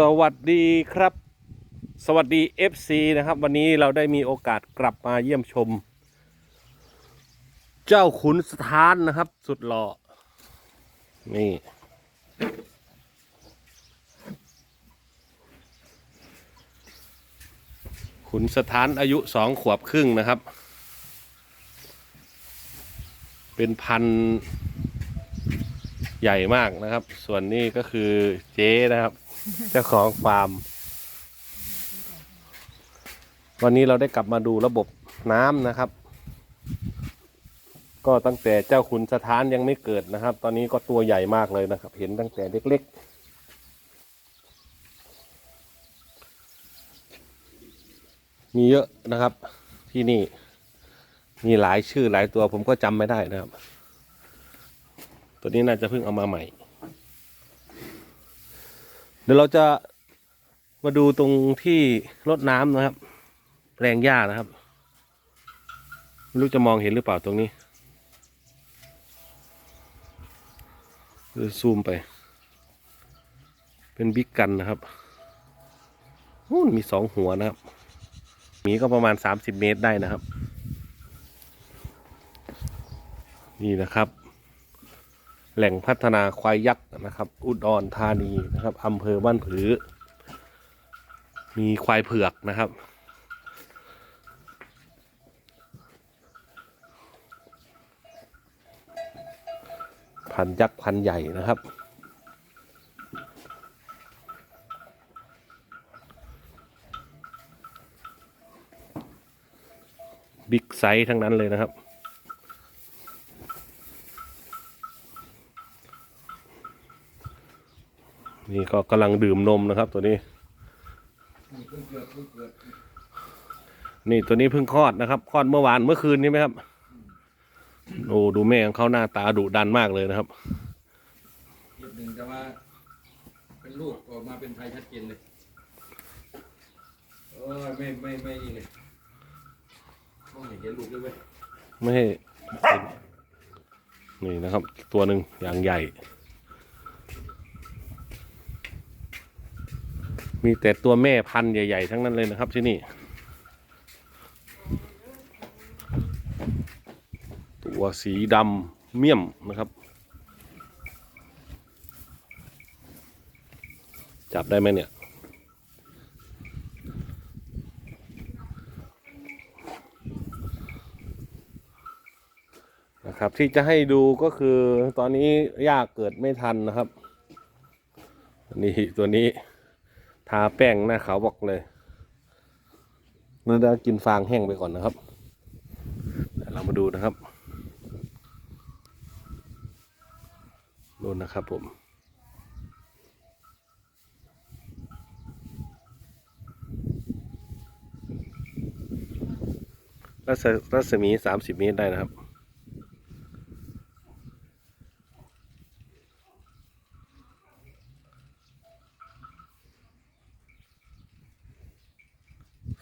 สวัสดีครับ สวัสดี FC นะครับ วันนี้เราได้มีโอกาสกลับมาเยี่ยมชม เจ้าขุนสถานนะครับ สุดหล่อนี่ ขุนสถานอายุสองขวบครึ่งนะครับ เป็นพันใหญ่มากนะครับ ส่วนนี้ก็คือเจ๊นะครับ เจ้าของฟาร์ม วันนี้เราได้กลับมาดูระบบน้ำนะครับ ก็ตั้งแต่เจ้าขุนสถานยังไม่เกิดนะครับ ตอนนี้ก็ตัวใหญ่มากเลยนะครับ เห็นตั้งแต่เล็ก ๆมีเยอะนะครับที่นี่มีหลายชื่อหลายตัวผมก็จำไม่ได้นะครับ ตัวนี้น่าจะเพิ่งเอามาใหม่ เดี๋ยวเราจะมาดูตรงที่รดน้ำนะครับ แปลงหญ้านะครับไม่รู้จะมองเห็นหรือเปล่าตรงนี้ซูมไป เป็นบิ๊กกันนะครับนู่นมีสองหัวนะครับหมีก็ประมาณ30เมตรได้นะครับ นี่นะครับ แหล่งพัฒนาควายยักษ์นะครับ อุดรธานีนะครับอำเภอบ้านผือ มีควายเผือกนะครับ พันยักษ์พันใหญ่นะครับบิ๊กไซส์ทั้งนั้นเลยนะครับ นี่ก็กำลังดื่มนมนะครับ ตัวนี้ นี่ตัวนี้เพิ่งคลอดนะครับคลอดเมื่อวานเมื่อคืนนี้ไหมครับโอ้ดูแม่ของเขาหน้าตาดุดันมากเลยนะครับนิดหนึ่งแต่ว่าเป็นลูกออกมาเป็นไทยชัดเจนเลยเออไม่ไม่ไม่นี่เลยต้องเห็นลูกด้วยเว้ยไม่ให้นี่นะครับ ตัวหนึ่งอย่างใหญ่ มีแต่ตัวแม่พันธุ์ใหญ่ ๆ ทั้งนั้นเลยนะครับที่นี่ ตัวสีดำเมี่ยมนะครับ จับได้ไหมเนี่ยนะครับที่จะให้ดูก็คือตอนนี้ยากเกิดไม่ทันนะครับ นี่ตัวนี้ ทาแป้งหน้าขาวบอกเลยเราจะกินฟางแห้งไปก่อนนะครับเดี๋ยวเรามาดูนะครับนู่นนะครับผมรัศรัศมีสามสิบเมตรได้นะครับ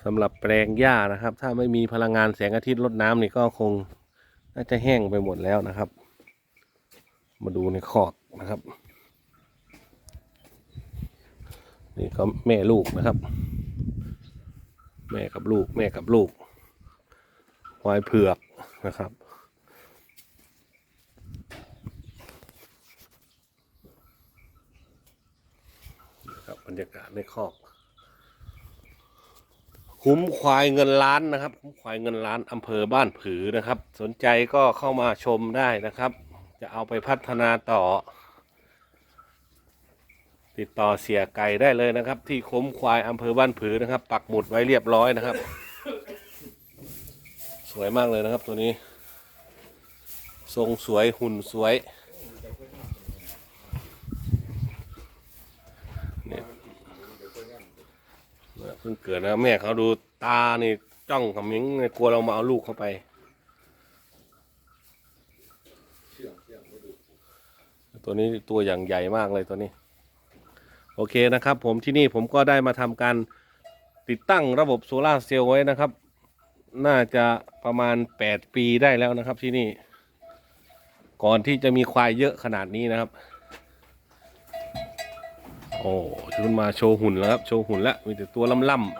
สำหรับแปลงหญ้านะครับ ถ้าไม่มีพลังงานแสงอาทิตย์รดน้ำนี่ก็คงน่าจะแห้งไปหมดแล้วนะครับ มาดูในคอกนะครับ นี่ก็แม่ลูกนะครับ แม่กับลูก แม่กับลูกควายเผือกนะครับครับบรรยากาศในคอก คุ้มควายเงินล้านนะครับ คุ้มควายเงินล้านอำเภอบ้านผือนะครับ สนใจก็เข้ามาชมได้นะครับ จะเอาไปพัฒนาต่อ ติดต่อเสียไก่ได้เลยนะครับ ที่คุ้มควายอำเภอบ้านผือนะครับ ปักหมุดไว้เรียบร้อยนะครับ สวยมากเลยนะครับตัวนี้ ทรงสวยหุ่นสวยเนี่ยเพิ่งเกิดนะแม่เขาดูตานี่จ้องขมิงเนี่ยกลัวเรามาเอาลูกเข้าไปตัวนี้ตัวอย่างใหญ่มากเลยตัวนี้ โอเคนะครับ ผมที่นี่ผมก็ได้มาทำการติดตั้งระบบโซลาเซลล์ไว้นะครับ น่าจะประมาณ 8 ปีได้แล้วนะครับที่นี่ ก่อนที่จะมีควายเยอะขนาดนี้นะครับ โอโอ้ชุนมาโชว์หุ่นแล้วครับ โชว์หุ่นแล้ว มีแต่ตัวล่ำๆ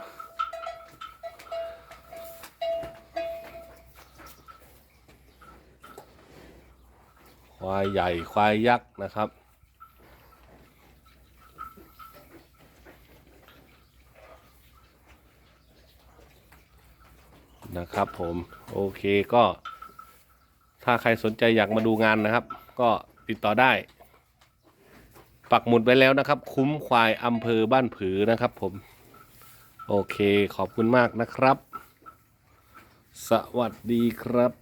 ควายใหญ่ ควายยักษ์นะครับ นะครับผม โอเคก็ ถ้าใครสนใจอยากมาดูงานนะครับ ก็ติดต่อได้ ปักหมุดไว้แล้วนะครับ คุ้มควายอำเภอบ้านผือนะครับผม โอเคขอบคุณมากนะครับ สวัสดีครับ